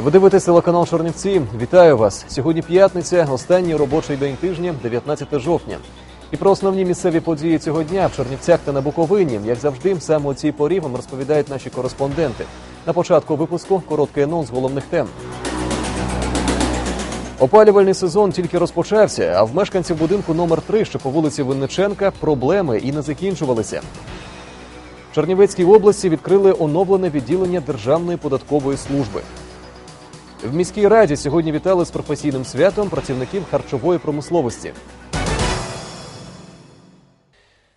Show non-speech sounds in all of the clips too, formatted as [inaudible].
Ви дивитесь телеканал Чернівці. Вітаю вас. Сьогодні п'ятниця, останній робочий день тижня, 19 жовтня. І про основні місцеві події цього дня в Чернівцях та на Буковині, як завжди, саме у цій порі вам розповідають наші кореспонденти. На початку випуску короткий анонс головних тем. Опалювальний сезон тільки розпочався, а в мешканців будинку номер 3 що по вулиці Винниченка, проблеми і не закінчувалися. В Чернівецькій області відкрили оновлене відділення Державної податкової служби. В міській раді сьогодні вітали з професійним святом працівників харчової промисловості.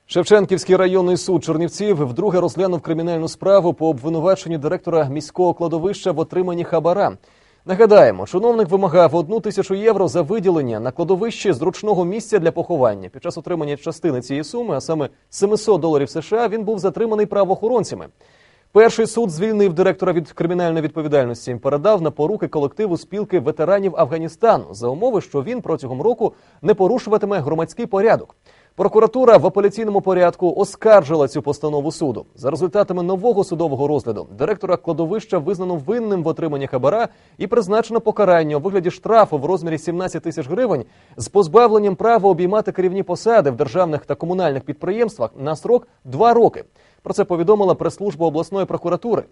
Шевченківський районний суд Чернівців вдруге розглянув кримінальну справу по обвинуваченню директора міського кладовища в отриманні хабара. Нагадаємо, чиновник вимагав одну тисячу євро за виділення на кладовищі зручного місця для поховання. Під час отримання частини цієї суми, а саме 700 доларів США, він був затриманий правоохоронцями. Перший суд звільнив директора від кримінальної відповідальності. Передав на поруки колективу спілки ветеранів Афганістану за умови, що він протягом року не порушуватиме громадський порядок. Прокуратура в апеляційному порядку оскаржила цю постанову суду. За результатами нового судового розгляду директора кладовища визнано винним в отриманні хабара і призначено покарання у вигляді штрафу в розмірі 17 тисяч гривень з позбавленням права обіймати керівні посади в державних та комунальних підприємствах на срок 2 роки. Про це повідомила прес-служба обласної прокуратури.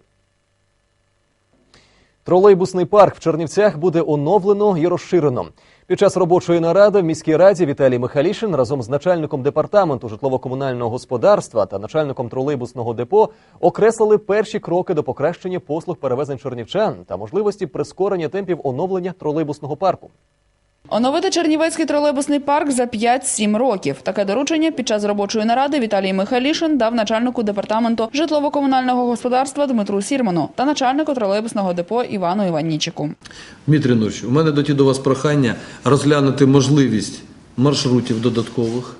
Тролейбусний парк в Чернівцях буде оновлено і розширено. Під час робочої наради в міській раді Віталій Михалішин разом з начальником департаменту житлово-комунального господарства та начальником тролейбусного депо окреслили перші кроки до покращення послуг перевезень чернівчан та можливості прискорення темпів оновлення тролейбусного парку. Оновити Чернівецький тролейбусний парк за 5-7 років. Таке доручення під час робочої наради Віталій Михайлішин дав начальнику департаменту житлово-комунального господарства Дмитру Сірману та начальнику тролейбусного депо Івану Іваннічику. Дмитрий Ігорович, у мене тоді до вас прохання розглянути можливість маршрутів додаткових.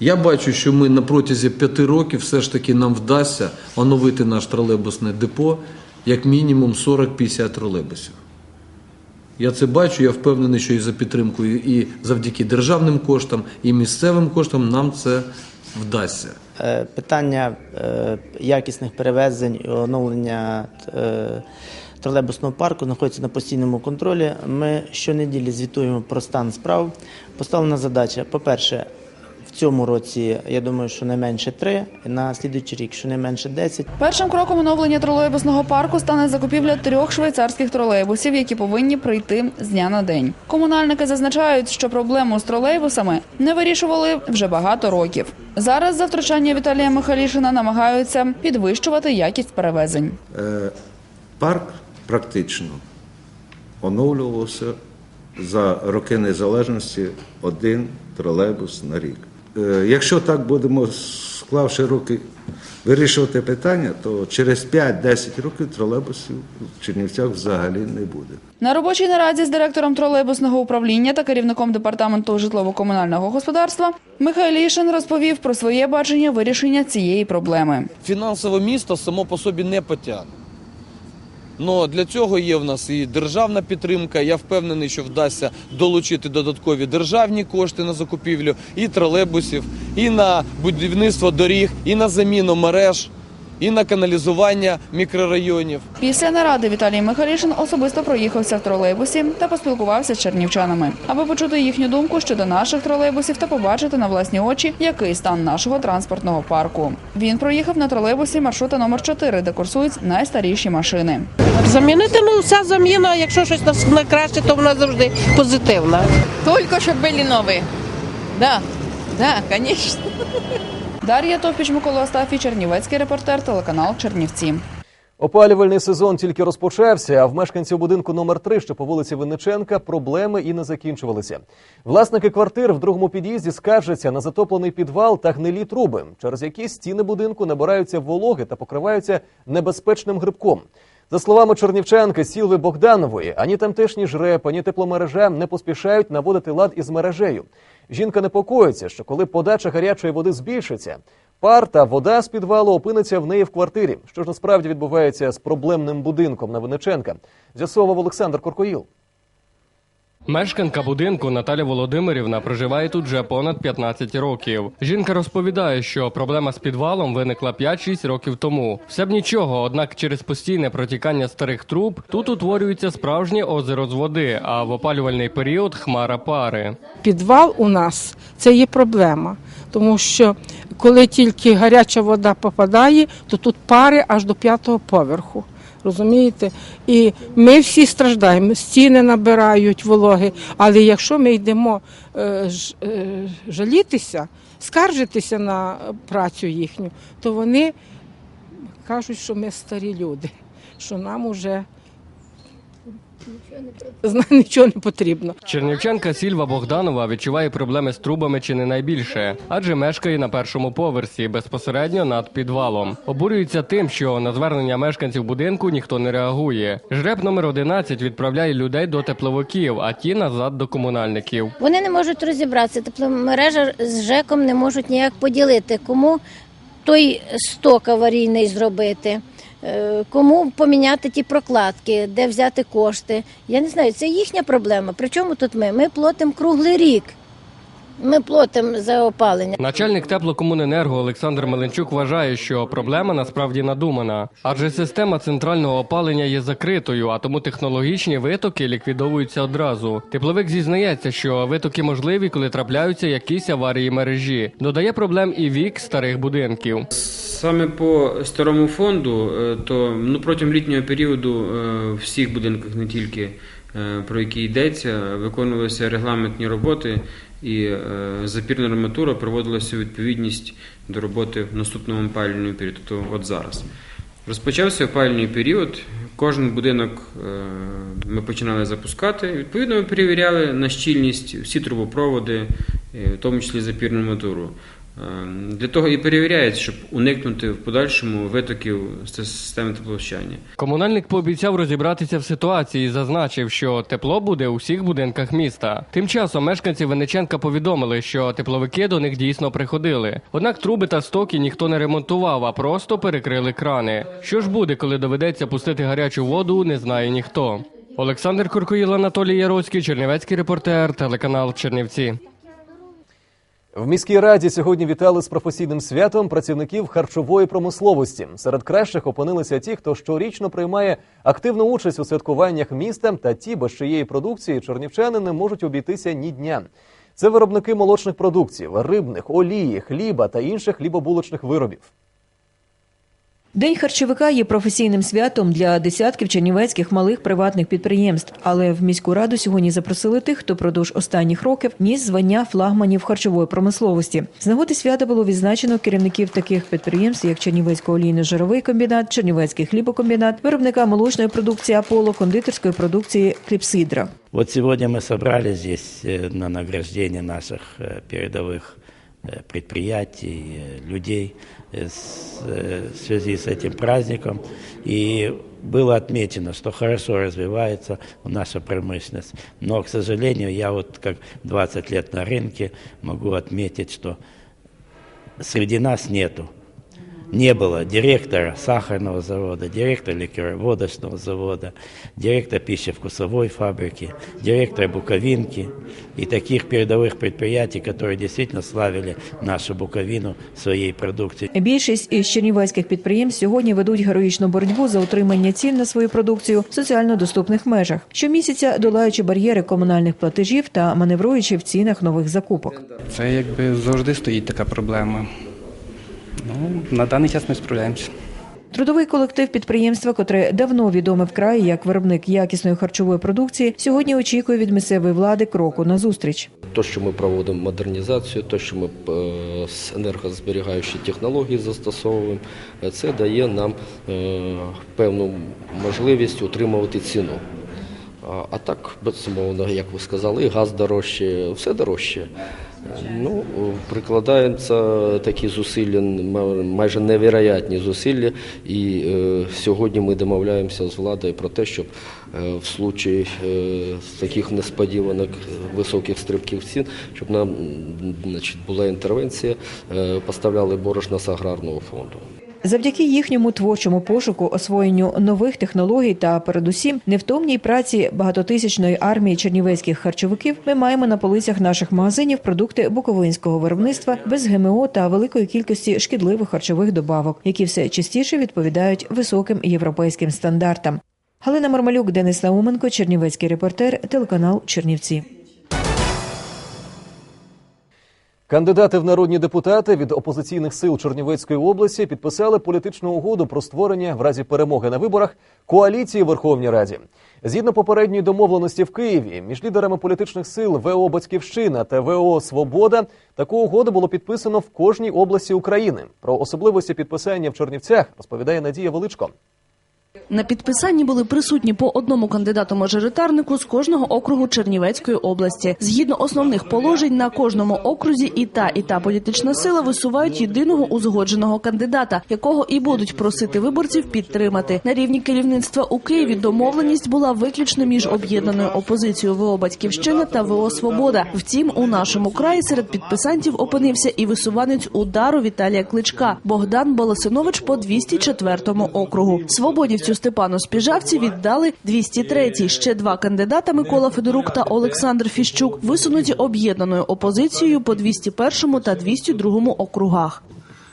Я бачу, що ми на протязі п'яти років все ж таки нам вдасться оновити наш тролейбусне депо як мінімум 40-50 тролейбусів. Я це бачу, я впевнений, що і за підтримкою, і завдяки державним коштам, і місцевим коштам нам це вдасться. Е, Питання е, якісних перевезень і оновлення е, тролейбусного парку знаходиться на постійному контролі. Ми щонеділі звітуємо про стан справ. Поставлена задача, по-перше, в цьому році, я думаю, що не менше три, на слідуючий рік, що не менше 10. Першим кроком оновлення тролейбусного парку стане закупівля трьох швейцарських тролейбусів, які повинні прийти з дня на день. Комунальники зазначають, що проблему з тролейбусами не вирішували вже багато років. Зараз за втручання Віталія Михайлішина намагаються підвищувати якість перевезень. Е, Парк практично оновлювався за роки незалежності один тролейбус на рік. Е, Якщо так будемо, склавши руки, вирішувати питання, то через 5-10 років тролейбусів в Чернівцях взагалі не буде. На робочій нараді з директором тролейбусного управління та керівником департаменту житлово-комунального господарства Михайлішин розповів про своє бачення вирішення цієї проблеми. фінансове місто само по собі не потягне. Но для цього є в нас і державна підтримка. Я впевнений, що вдасться долучити додаткові державні кошти на закупівлю і тролейбусів, і на будівництво доріг, і на заміну мереж, і на каналізування мікрорайонів. Після наради Віталій Михайлішин особисто проїхався в тролейбусі та поспілкувався з чернівчанами, аби почути їхню думку щодо наших тролейбусів та побачити на власні очі, який стан нашого транспортного парку. Він проїхав на тролейбусі маршрута номер 4 де курсують найстаріші машини. Замінити, ну вся заміна, якщо щось на- на краще, то вона завжди позитивна. Только чтобы были новые. Да, да, конечно. Дар'я Товпіч, Микола Остафій, Чернівецький репортер, телеканал Чернівці. Опалювальний сезон тільки розпочався, а в мешканців будинку номер 3 що по вулиці Винниченка, проблеми і не закінчувалися. Власники квартир в другому під'їзді скаржаться на затоплений підвал та гнилі труби, через які стіни будинку набираються вологи та покриваються небезпечним грибком. За словами чернівчанки Сілви Богданової, ані тамтешні ЖРЕП, ані тепломережа не поспішають наводити лад із мережею. Жінка непокоїться, що коли подача гарячої води збільшиться, пар та вода з підвалу опиниться в неї в квартирі. Що ж насправді відбувається з проблемним будинком на Винниченка, з'ясовував Олександр Коркоїл. Мешканка будинку Наталя Володимирівна проживає тут вже понад 15 років. Жінка розповідає, що проблема з підвалом виникла 5-6 років тому. Все б нічого, однак через постійне протікання старих труб тут утворюється справжнє озеро з води, а в опалювальний період хмара пари. підвал у нас це є проблема, тому що коли тільки гаряча вода попадає, то тут пари аж до п'ятого поверху. Розумієте? І ми всі страждаємо, стіни набирають вологи. Але якщо ми йдемо е, е, жалітися, скаржитися на працю їхню, то вони кажуть, що ми старі люди, що нам уже [laughs] нічого не потрібно. Чернівчанка Сільва Богданова відчуває проблеми з трубами чи не найбільше, адже мешкає на першому поверсі, безпосередньо над підвалом. Обурюється тим, що на звернення мешканців будинку ніхто не реагує. Жреб номер 11 відправляє людей до тепловиків, а ті назад до комунальників. Вони не можуть розібратися. Тепломережа з ЖЕКом не можуть ніяк поділити, кому той сток аварійний зробити, кому поміняти ті прокладки, де взяти кошти. Я не знаю, це їхня проблема. Причому тут ми? Ми платимо круглий рік. Ми платимо за опалення. Начальник теплокомуненерго Олександр Меленчук вважає, що проблема насправді надумана, адже система центрального опалення є закритою, а тому технологічні витоки ліквідовуються одразу. Тепловик зізнається, що витоки можливі, коли трапляються якісь аварії мережі. Додає проблем і вік старих будинків. Саме по старому фонду, е, то ну, протягом літнього періоду е, в всіх будинках, не тільки е, про які йдеться, виконувалися регламентні роботи і е, запірна арматура проводилася у відповідність до роботи в наступному опалювальному періоду, тобто от зараз. Розпочався опалювальний період, кожен будинок е, ми починали запускати. Відповідно, ми перевіряли на щільність всі трубопроводи, е, в тому числі запірну арматуру. Е, Для того і перевіряється, щоб уникнути в подальшому витоків системи тепловощання. Комунальник пообіцяв розібратися в ситуації і зазначив, що тепло буде у всіх будинках міста. Тим часом мешканці Винниченка повідомили, що тепловики до них дійсно приходили. Однак труби та стоки ніхто не ремонтував, а просто перекрили крани. Що ж буде, коли доведеться пустити гарячу воду, не знає ніхто. Олександр Куркоїл, Анатолій Яроцький, Чернівецький репортер, телеканал Чернівці. В міській раді сьогодні вітали з професійним святом працівників харчової промисловості. Серед кращих опинилися ті, хто щорічно приймає активну участь у святкуваннях міста, та ті, без чиєї продукції чернівчани не можуть обійтися ні дня. Це виробники молочних продуктів, рибних, олії, хліба та інших хлібобулочних виробів. День харчовика є професійним святом для десятків чернівецьких малих приватних підприємств. Але в міську раду сьогодні запросили тих, хто продовж останніх років ніс звання флагманів харчової промисловості. З нагоди свята було відзначено керівників таких підприємств, як Чернівецький олійно-жировий комбінат, Чернівецький хлібокомбінат, виробника молочної продукції Аполло, кондитерської продукції Кліпсидра. Вот сегодня мы собрались здесь э, на награждение наших э, передовых э, предприятий, э, людей э, Э, в связи с этим праздником. И было отмечено, что хорошо развивается наша промышленность. Но, к сожалению, я вот как 20 лет на рынке могу отметить, что среди нас нету не было директора сахарного завода, директора ликероводочного завода, директора пищевкусовой фабрики, директора Буковинки и таких передовых предприятий, которые действительно славили нашу Буковину своей продукцией. Більшість із чернівецьких підприємств сьогодні ведуть героїчну боротьбу за утримання цін на свою продукцію в соціально доступних межах. Щомісяця долаючи бар'єри комунальних платежів та маневруючи в цінах нових закупок. Це якби завжди стоїть така проблема. Ну, на даний час ми справляємося. Трудовий колектив підприємства, котре давно відоме в краї як виробник якісної харчової продукції, сьогодні очікує від місцевої влади кроку на зустріч. То, що ми проводимо модернізацію, то, що ми е, з енергозберігаючі технології застосовуємо, е, це дає нам е, певну можливість утримувати ціну. А- А так, безумовно, як ви сказали, газ дорожче, все дорожче. Ну, прикладаються такі зусилля, майже невероятні зусилля, і е, сьогодні ми домовляємося з владою про те, щоб е, в случаї е, таких несподіваних е, високих стрибків цін, щоб нам значить, була інтервенція, е, поставляли борошна з аграрного фонду. Завдяки їхньому творчому пошуку, освоєнню нових технологій та передусім невтомній праці багатотисячної армії чернівецьких харчовиків, ми маємо на полицях наших магазинів продукти буковинського виробництва без ГМО та великої кількості шкідливих харчових добавок, які все частіше відповідають високим європейським стандартам. Галина Мармалюк, Денис Науменко, Чернівецький репортер, телеканал Чернівці. Кандидати в народні депутати від опозиційних сил Чернівецької області підписали політичну угоду про створення в разі перемоги на виборах коаліції в Верховній Раді. Згідно попередньої домовленості в Києві між лідерами політичних сил ВО Батьківщина та ВО Свобода таку угоду було підписано в кожній області України. Про особливості підписання в Чернівцях розповідає Надія Величко. На підписанні були присутні по одному кандидату-мажоритарнику з кожного округу Чернівецької області. Згідно основних положень, на кожному окрузі і та, і та політична сила висувають єдиного узгодженого кандидата, якого і будуть просити виборців підтримати. На рівні керівництва у Києві домовленість була виключно між об'єднаною опозицією ВО Батьківщина та ВО Свобода. Втім, у нашому краї серед підписантів опинився і висуванець удару Віталія Кличка Богдан Болосинович по 204 округу. Свободівцю Степану Спіжавці віддали 203-й. Ще два кандидата Микола Федорук та Олександр Фіщук висунуті об'єднаною опозицією по 201 та 202 округах.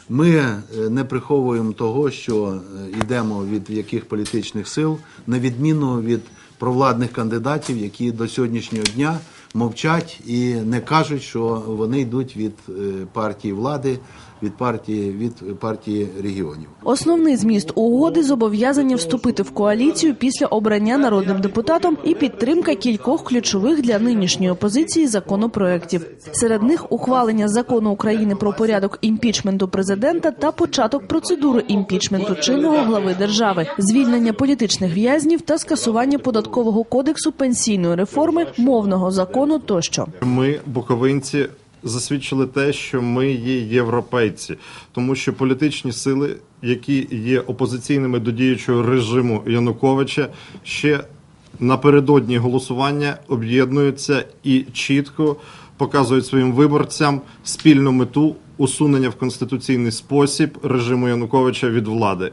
Ми е, не приховуємо того, що е, йдемо від яких політичних сил, на відміну від провладних кандидатів, які до сьогоднішнього дня мовчать і не кажуть, що вони йдуть від е, партії влади, від партії від партії регіонів. Основний зміст угоди зобов'язання вступити в коаліцію після обрання народним депутатом і підтримка кількох ключових для нинішньої опозиції законопроєктів. Серед них ухвалення закону України про порядок імпічменту президента та початок процедури імпічменту чинного глави держави, звільнення політичних в'язнів та скасування податкового кодексу, пенсійної реформи, мовного закону тощо. Ми, буковинці, засвідчили те, що ми є європейці, тому що політичні сили, які є опозиційними до діючого режиму Януковича, ще напередодні голосування об'єднуються і чітко показують своїм виборцям спільну мету усунення в конституційний спосіб режиму Януковича від влади.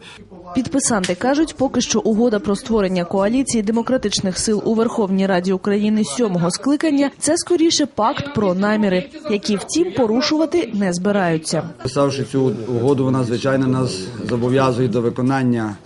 Підписанти кажуть, поки що угода про створення коаліції демократичних сил у Верховній Раді України сьомого скликання це скоріше пакт про наміри, які втім порушувати не збираються. Писавши цю угоду, вона звичайно нас зобов'язує до виконання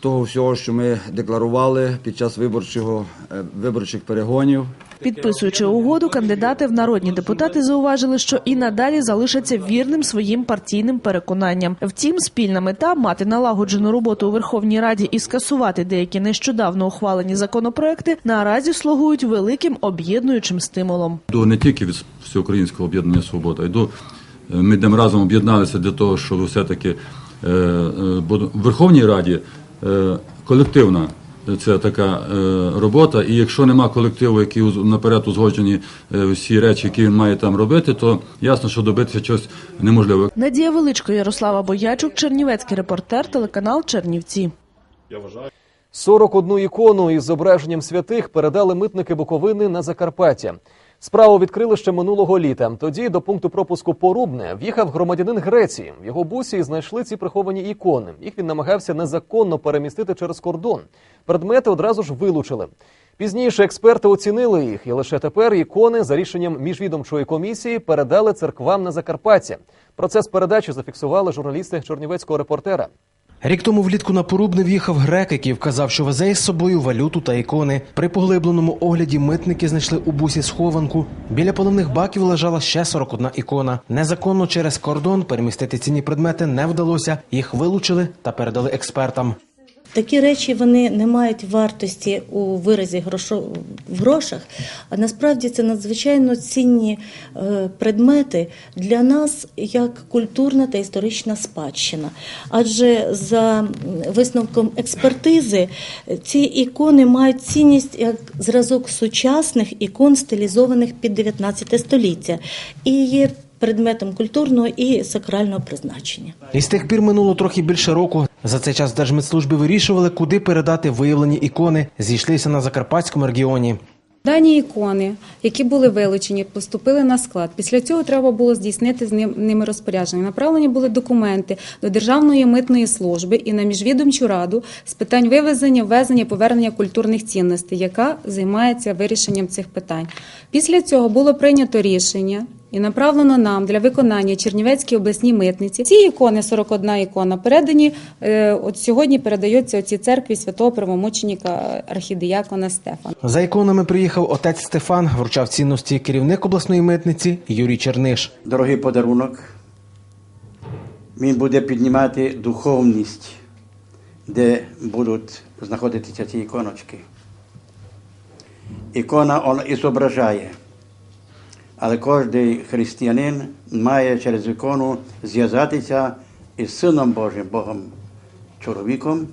того всього, що ми декларували під час виборчого е, виборчих перегонів. Підписуючи угоду, кандидати в народні депутати зауважили, що і надалі залишаться вірним своїм партійним переконанням. Втім, спільна мета мати налагоджену роботу у Верховній Раді і скасувати деякі нещодавно ухвалені законопроекти наразі слугують великим об'єднуючим стимулом. До не тільки від всеукраїнського об'єднання Свобода, йду. е, Ми йдемо разом об'єдналися для того, щоб все-таки е, е, в Верховній Раді колективна це така е, робота. І якщо нема колективу, який уз- наперед узгоджені е, всі речі, які він має там робити, то ясно, що добитися чогось неможливо. Надія Величко, Ярослава Боячук, Чернівецький репортер, телеканал Чернівці. 41 ікону із зображенням святих передали митники Буковини на Закарпаття. Справу відкрили ще минулого літа. Тоді до пункту пропуску Порубне в'їхав громадянин Греції. В його бусі знайшли ці приховані ікони. Їх він намагався незаконно перемістити через кордон. Предмети одразу ж вилучили. Пізніше експерти оцінили їх, і лише тепер ікони за рішенням міжвідомчої комісії передали церквам на Закарпаття. Процес передачі зафіксували журналісти Чернівецького репортера. Рік тому влітку на Порубне в'їхав грек, який вказав, що везе із собою валюту та ікони. При поглибленому огляді митники знайшли у бусі схованку. Біля поливних баків лежала ще 41 ікона. Незаконно через кордон перемістити цінні предмети не вдалося. Їх вилучили та передали експертам. Такі речі вони не мають вартості у виразі грошо, в грошах, а насправді це надзвичайно цінні е, предмети для нас як культурна та історична спадщина. Адже за висновком експертизи ці ікони мають цінність як зразок сучасних ікон, стилізованих під 19 століття, і є предметом культурного і сакрального призначення. І з тих пір минуло трохи більше року. За цей час держмедслужби вирішували, куди передати виявлені ікони. Зійшлися на Закарпатському регіоні. Дані ікони, які були вилучені, поступили на склад. Після цього треба було здійснити з ним- ними розпорядження. Направлені були документи до Державної митної служби і на міжвідомчу раду з питань вивезення, ввезення, повернення культурних цінностей, яка займається вирішенням цих питань. Після цього було прийнято рішення. І направлено нам для виконання Чернівецькій обласній митниці. Ці ікони, 41 ікона, передані е, от сьогодні передаються цій церкві святого правомученика архідіякона Стефана. За іконами приїхав отець Стефан, вручав цінності керівник обласної митниці Юрій Черниш. Дорогий подарунок. Він буде піднімати духовність, де будуть знаходитися ці іконочки. Ікона вона і зображає. Але кожен християнин має через ікону зв'язатися із Сином Божим, Богом, чоловіком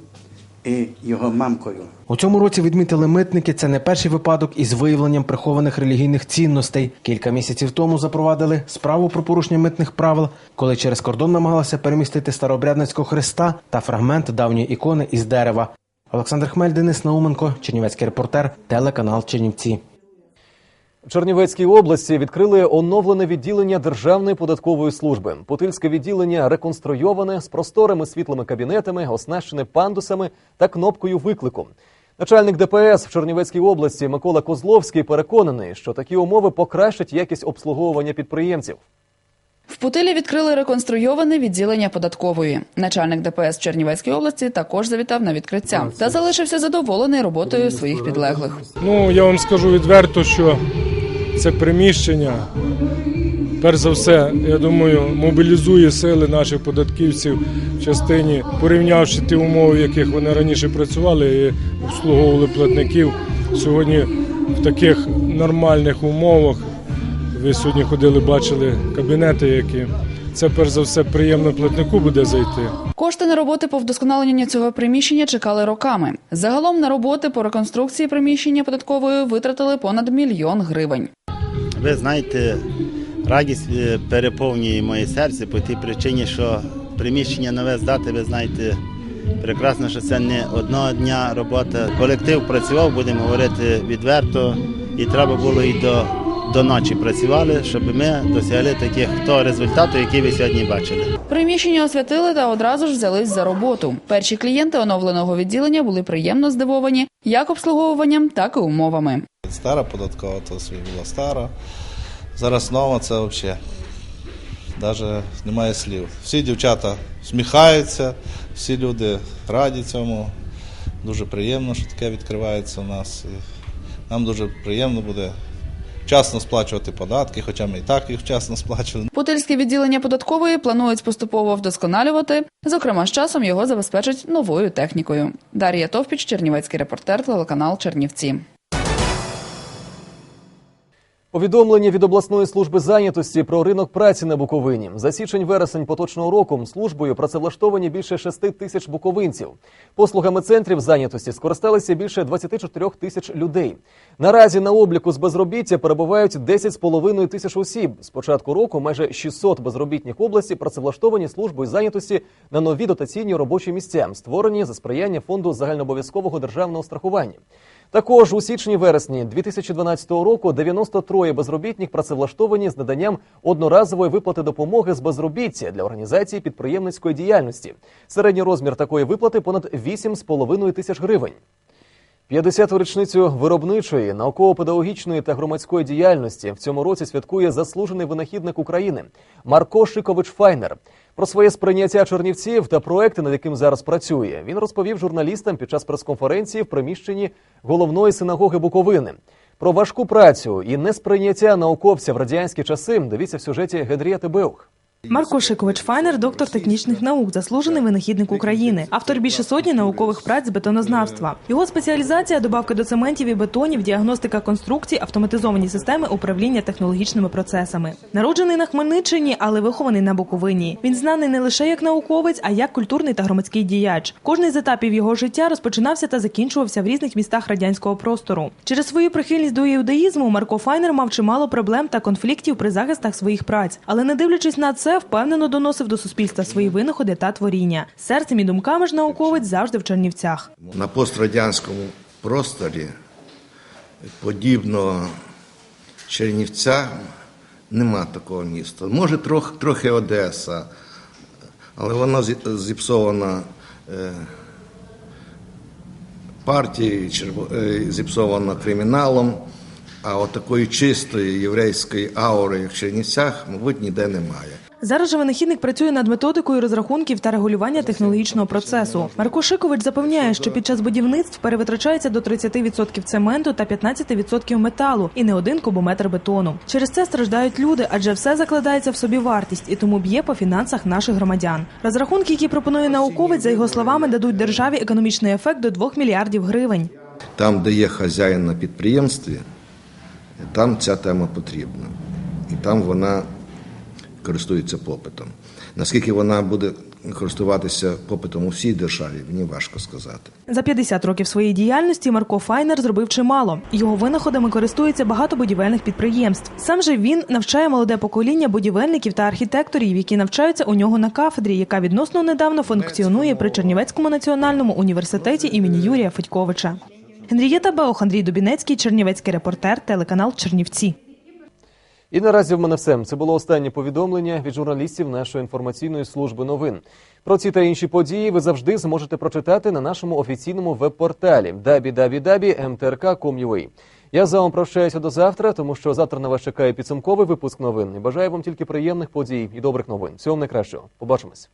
і його мамкою. У цьому році відмітили митники. Це не перший випадок із виявленням прихованих релігійних цінностей. Кілька місяців тому запровадили справу про порушення митних правил, коли через кордон намагалися перемістити старообрядницького хреста та фрагмент давньої ікони із дерева. Олександр Хмель, Денис Науменко, Чернівецький репортер, телеканал Чернівці. В Чернівецькій області відкрили оновлене відділення Державної податкової служби. Путильське відділення реконструйоване з просторими світлими кабінетами, оснащене пандусами та кнопкою виклику. Начальник ДПС в Чернівецькій області Микола Козловський переконаний, що такі умови покращать якість обслуговування підприємців. В Путилі відкрили реконструйоване відділення податкової. Начальник ДПС Чернівецької області також завітав на відкриття та залишився задоволений роботою своїх підлеглих. Ну, я вам скажу відверто, що це приміщення, перш за все, я думаю, мобілізує сили наших податківців в частині, порівнявши ті умови, в яких вони раніше працювали і обслуговували платників. Сьогодні в таких нормальних умовах. Ви сьогодні ходили, бачили кабінети, які це перш за все приємно платнику буде зайти. Кошти на роботи по вдосконаленню цього приміщення чекали роками. Загалом на роботи по реконструкції приміщення податкової витратили понад мільйон гривень. Ви знаєте, радість е, переповнює моє серце по тій причині, що приміщення нове здати, ви знаєте, прекрасно, що це не одного дня робота. Колектив працював, будемо говорити відверто, і треба було і до, до ночі працювали, щоб ми досягли таких того результату, який ви сьогодні бачили. Приміщення освятили та одразу ж взялись за роботу. Перші клієнти оновленого відділення були приємно здивовані як обслуговуванням, так і умовами. Стара податкова, то собі була стара. Зараз нова це взагалі. Навіть немає слів. Всі дівчата сміхаються, всі люди раді цьому. Дуже приємно, що таке відкривається у нас. І нам дуже приємно буде вчасно сплачувати податки, хоча ми і так їх вчасно сплачували. Путильське відділення податкової планують поступово вдосконалювати. Зокрема, з часом його забезпечать новою технікою. Дар'я Товпіч, Чернівецький репортер, телеканал Чернівці. Повідомлення від обласної служби зайнятості про ринок праці на Буковині за січень-вересень поточного року службою працевлаштовані більше 6 тисяч буковинців. Послугами центрів зайнятості скористалися більше 24 тисяч людей. Наразі на обліку з безробіття перебувають 10,5 тисяч осіб. З початку року майже 600 безробітних області працевлаштовані службою зайнятості на нові дотаційні робочі місця, створені за сприяння фонду загальнообов'язкового державного страхування. Також у січні-вересні 2012 року 93 безробітних працевлаштовані з наданням одноразової виплати допомоги з безробіття для організації підприємницької діяльності. Середній розмір такої виплати понад 8,5 тисяч гривень. 50-ту річницю виробничої, науково-педагогічної та громадської діяльності в цьому році святкує заслужений винахідник України Марко Шикович Файнер. Про своє сприйняття чернівців та проекти, над яким зараз працює, він розповів журналістам під час прес-конференції в приміщенні головної синагоги Буковини. Про важку працю і несприйняття науковця в радянські часи дивіться в сюжеті Гедрієти Беух. Марко Шикович Файнер, доктор технічних наук, заслужений винахідник України, автор більше сотні наукових праць з бетонознавства. Його спеціалізація добавки до цементів і бетонів, діагностика конструкцій, автоматизовані системи управління технологічними процесами. Народжений на Хмельниччині, але вихований на Буковині. Він знаний не лише як науковець, а як культурний та громадський діяч. Кожний з етапів його життя розпочинався та закінчувався в різних містах радянського простору. Через свою прихильність до іудаїзму Марко Файнер мав чимало проблем та конфліктів при захистах своїх праць, але не дивлячись на це, впевнено доносив до суспільства свої винаходи та творіння. Серцем і думками ж науковець завжди в Чернівцях. На пострадянському просторі подібного Чернівця нема такого міста. Може, трохи, трохи Одеса, але вона зіпсована е, черво- е, зіпсована криміналом, а от такої чистої єврейської аури, як в Чернівцях, мабуть, ніде немає. Зараз же винахідник працює над методикою розрахунків та регулювання технологічного процесу. Марко Шикович запевняє, що під час будівництв перевитрачається до 30% цементу та 15% металу і не один кубометр бетону. Через це страждають люди, адже все закладається в собі вартість і тому б'є по фінансах наших громадян. Розрахунки, які пропонує науковець, за його словами, дадуть державі економічний ефект до 2 мільярдів гривень. Там, де є хазяїн на підприємстві, там ця тема потрібна. І там вона користується попитом. Наскільки вона буде користуватися попитом у всій державі, мені важко сказати. За 50 років своєї діяльності Марко Файнер зробив чимало. Його винаходами користується багато будівельних підприємств. Сам же він навчає молоде покоління будівельників та архітекторів, які навчаються у нього на кафедрі, яка відносно недавно функціонує при Чернівецькому національному університеті імені Юрія Федьковича. Генрієта Беох, Андрій Дубінецький, Чернівецький репортер, телеканал Чернівці. І наразі в мене все. Це було останнє повідомлення від журналістів нашої інформаційної служби новин. Про ці та інші події ви завжди зможете прочитати на нашому офіційному веб-порталі www.mtrk.com.ua. Я з вами прощаюся до завтра, тому що завтра на вас чекає підсумковий випуск новин. І бажаю вам тільки приємних подій і добрих новин. Всього найкращого. Побачимось.